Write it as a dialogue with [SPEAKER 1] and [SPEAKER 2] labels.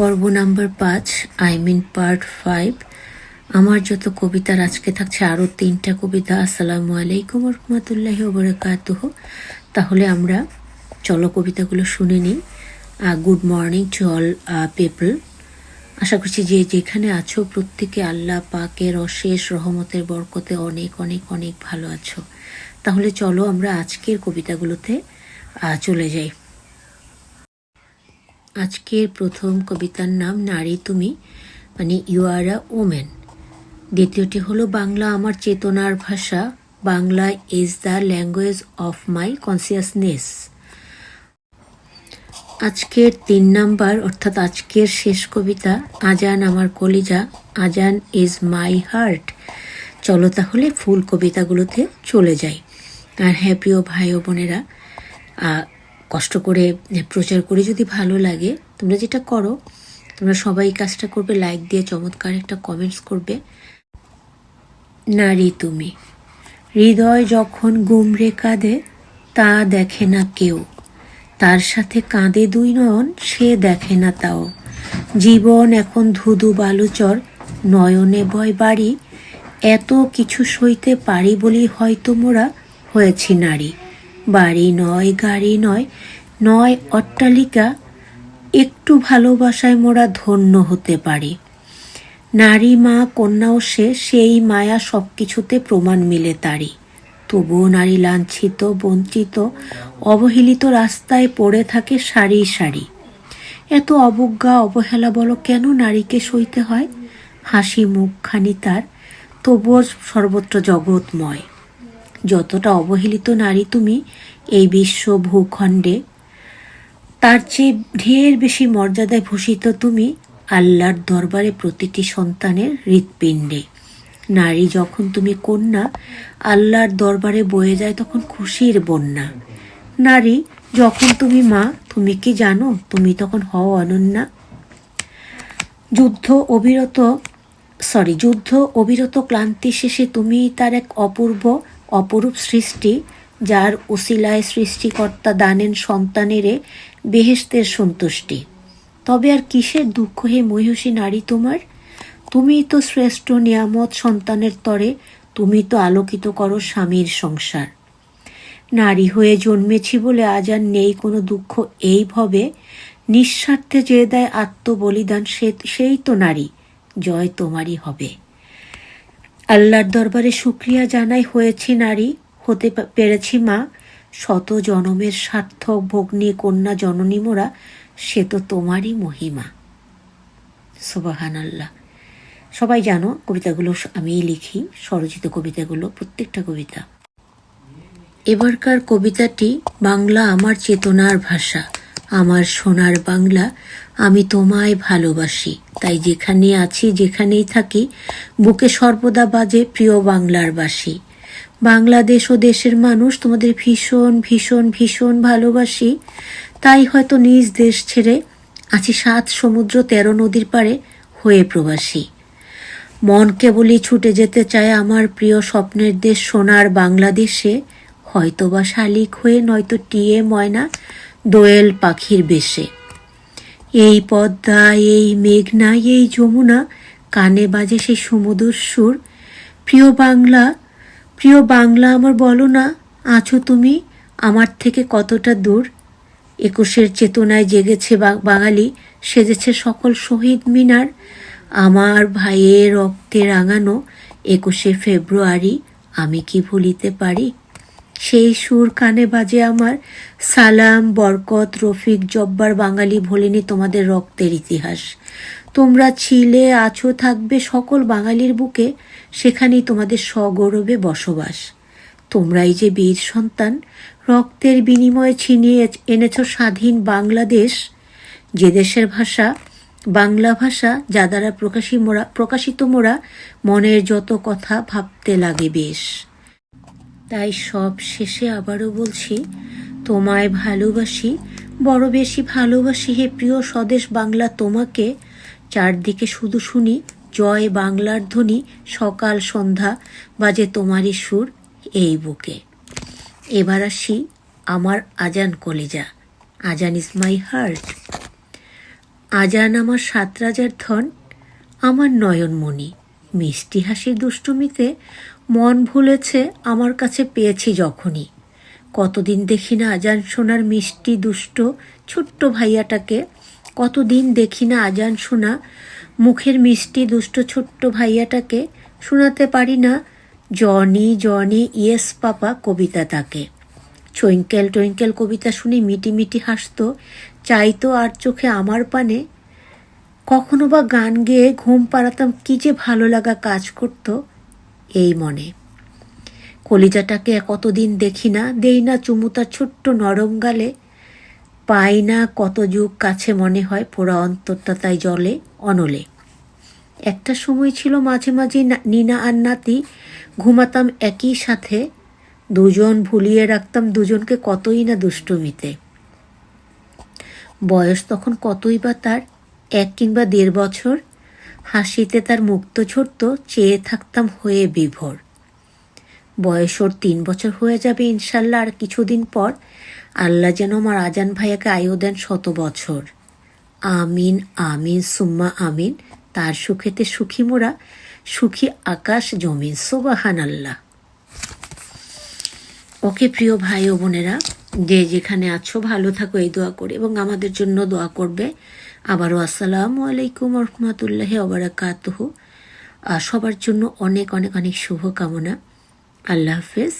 [SPEAKER 1] পর্ব নাম্বার পাঁচ I mean part five আমার যত কবিতার আজকে থাকছে, আরও তিনটা কবিতা। আসসালামু আলাইকুম রহমতুল্লাহ ওবরাকাতুহ। তাহলে আমরা চলো কবিতাগুলো শুনে নিই। Good morning to all people আশা করছি যে যেখানে আছো, প্রত্যেকে আল্লাহ পাকের অশেষ রহমতের বরকতে অনেক অনেক অনেক ভালো আছো। তাহলে চলো আমরা আজকের কবিতাগুলোতে চলে যাই। আজকের প্রথম কবিতার নাম নারী তুমি মানে ইউ আর আ ওমেন দ্বিতীয়টি হলো, বাংলা আমার চেতনার ভাষা, Bangla is the language of my consciousness আজকের তিন নাম্বার, অর্থাৎ আজকের শেষ কবিতা, আজান আমার কলিজা, আজান ইজ মাই হার্ট চলো তাহলে ফুল কবিতাগুলোতে চলে যাই। আর হ্যাঁ প্রিয় ভাই বোনেরা কষ্ট করে প্রচার করে যদি ভালো লাগে, তোমরা যেটা করো, তোমরা সবাই কাজটা করবে লাইক দিয়ে চমৎকার একটা কমেন্টস করবে। নারী তুমি, হৃদয় যখন গুমরে কাঁদে, তা দেখে না কেউ। তার সাথে কাঁদে দুই নয়ন, সে দেখে না তাও। জীবন এখন ধুধু বালুচর, নয়নে বয় বাড়ি। এত কিছু সইতে পারি বলি হয়তো মোরা হয়েছি নারী। বাড়ি নয়, গাড়ি নয় নয় অট্টালিকা, একটু ভালোবাসায় মোরা ধন্য হতে পারি। নারী, মা, কন্যাও সে, সেই মায়া সব কিছুতে প্রমাণ মিলে তারই। তবুও নারী লাঞ্ছিত, বঞ্চিত, অবহেলিত রাস্তায় পড়ে থাকে সারি সারি। এত অবজ্ঞা, অবহেলা বলো কেন নারীকে সইতে হয়? হাসি মুখখানি তার, তবুও সর্বত্র জগৎময়। যতটা অবহেলিত নারী তুমি এই বিশ্ব ভূখণ্ডে, তার চেয়ে ঢের বেশি মর্যাদায় ভূষিত তুমি আল্লাহর দরবারে প্রতিটি সন্তানের হৃৎপিণ্ডে। নারী যখন তুমি কন্যা, আল্লাহর দরবারে বয়ে যায় তখন খুশির বন্যা। নারী যখন তুমি মা, তুমি কি জানো? তুমি তখন হও অনন্যা। যুদ্ধ অবিরত সরি যুদ্ধ অবিরত ক্লান্তি শেষে তুমি তার এক অপূর্ব অপরূপ সৃষ্টি, যার উসিলায় সৃষ্টিকর্তা দানেন সন্তানেরে বেহেস্তের সন্তুষ্টি। তবে আর কিসের দুঃখ হে মহিষী নারী তোমার? তুমিই তো শ্রেষ্ঠ নিয়ামত সন্তানের তরে তুমি তো আলোকিত করো স্বামীর সংসার। নারী হয়ে জন্মেছি বলে আজ আর নেই কোনো দুঃখ এই ভবে, নিঃস্বার্থে যে দেয় আত্মবলিদান সে সেই তো নারী, জয় তোমারই হবে। আল্লাহর দরবারে শুক্রিয়া জানাই, হয়েছি নারী, হতে পেরেছি মা। শত জনমের সার্থক ভগ্নী, কন্যা, জননী মোরা, সে তো তোমারই মহিমা। সুবাহান আল্লাহ সবাই জানো, কবিতাগুলো আমিই লিখি, স্বরচিত কবিতাগুলো, প্রত্যেকটা কবিতা। এবারকার কবিতাটি বাংলা আমার চেতনার ভাষা। আমার সোনার বাংলা আমি তোমায় ভালোবাসি। তাই যেখানে আছি, যেখানেই থাকি, বুকে সর্বদা বাজে প্রিয় বাংলার বাসী। বাংলাদেশ ও দেশের মানুষ তোমাদের ভীষণ ভীষণ ভীষণ ভালোবাসি। তাই হয়তো নিজ দেশ ছেড়ে আছি সাত সমুদ্র তেরো নদীর পারে হয়ে প্রবাসী। মন কেবলই ছুটে যেতে চায় আমার প্রিয় স্বপ্নের দেশ সোনার বাংলাদেশে। হয়তোবা শালিক হয়ে নয়তো টিয়ে ময়না দোয়েল পাখির বেশে। এই পদ্মা, এই মেঘনা, এই যমুনা, কানে বাজে সেই সমুদর সুর। প্রিয় বাংলা প্রিয় বাংলা আমার বলো না, আছো তুমি আমার থেকে কতটা দূর? একুশের চেতনায় জেগেছে বাঙালি, সেজেছে সকল শহীদ মিনার। আমার ভাইয়ের রক্তে রাঙানো একুশে ফেব্রুয়ারি, আমি কি ভুলিতে পারি? সেই সুর কানে বাজে আমার। সালাম, বরকত, রফিক, জব্বার, বাঙালি, ভোলেনি, তোমাদের রক্তের ইতিহাস। তোমরা ছিলে, আছো, থাকবে সকল বাঙালির বুকে, সেখানেই তোমাদের সগৌরবে বসবাস। তোমরাই যে বীর সন্তান, রক্তের বিনিময়ে ছিনিয়ে এনেছ স্বাধীন বাংলাদেশ। যে দেশের ভাষা, বাংলা ভাষা, যা দ্বারা প্রকাশী মোরা প্রকাশিত মোরা মনের যত কথা ভাবতে লাগে বেশ। তাই সব শেষে আবারও বলছি, তোমায় ভালোবাসি, বড় বেশি ভালোবাসি হে প্রিয় স্বদেশ বাংলা তোমাকে। চারদিকে শুধু শুনি, জয় বাংলার ধ্বনি, সকাল সন্ধ্যা বাজে তোমারই সুর এই বুকে। এবার আসি আমার আজান কলিজা। আজান ইজ মাই হার্ট। আজান আমার সাত রাজার ধন, আমার নয়নমণি। মিষ্টি হাসির দুষ্টুমিতে মন ভুলেছে আমার কাছে পেয়েছি যখনই। কতদিন দেখি না আজান শোনার মিষ্টি দুষ্ট ছোট্ট ভাইয়াটাকে। কতদিন দেখি না আজান শোনা মুখের মিষ্টি দুষ্ট ছোট্ট ভাইয়াটাকে। শোনাতে পারি না জনি জনি, ইয়েস পাপা, কবিতা তাকে। টুইঙ্কেল টুইঙ্কেল কবিতা শুনে মিটি মিটি হাসতো। চাইতো আর চোখে আমার পানে। কখনো বা গান গেয়ে ঘুম পাড়াতাম, কী যে ভালো লাগা কাজ করত। এই মনে। কলিজাটাকে কতদিন দেখি না, দেই না চুমু তার ছোট্ট নরম গালে। পাই না কত যুগ কাছে মনে হয় পোড়া অন্তরটা তাই জলে, অনলে। একটা সময় ছিল মাঝে মাঝে নিনা আর নাতি ঘুমাতাম একই সাথে। দুজন ভুলিয়ে রাখতাম দুজনকে কতই না দুষ্টুমিতে। বয়স তখন কতই বা তার, এক কিংবা দেড় বছর। হাসিতে তার মুক্ত ছোট্ট চেয়ে থাকতাম হয়ে বিভোর। বয়স ওর তিন বছর হয়ে যাবে ইনশাল্লাহ আর কিছুদিন পর আল্লাহ যেন আমার আজান ভাইয়াকে আয়ু দেন শত বছর। আমিন আমিন, সুম্মা, আমিন, তার সুখেতে সুখী মোরা, সুখী আকাশ জমিন সোবাহান আল্লাহ ওকে প্রিয় ভাই ও বোনেরা যে যেখানে আছো, ভালো থাকো, এই দোয়া করে। এবং আমাদের জন্য দোয়া করবে। আবারও আসসালামু আলাইকুম রহমতুল্লাহ ওবরাকাতহ। আর সবার জন্য অনেক অনেক অনেক শুভকামনা। আল্লাহ হাফেজ।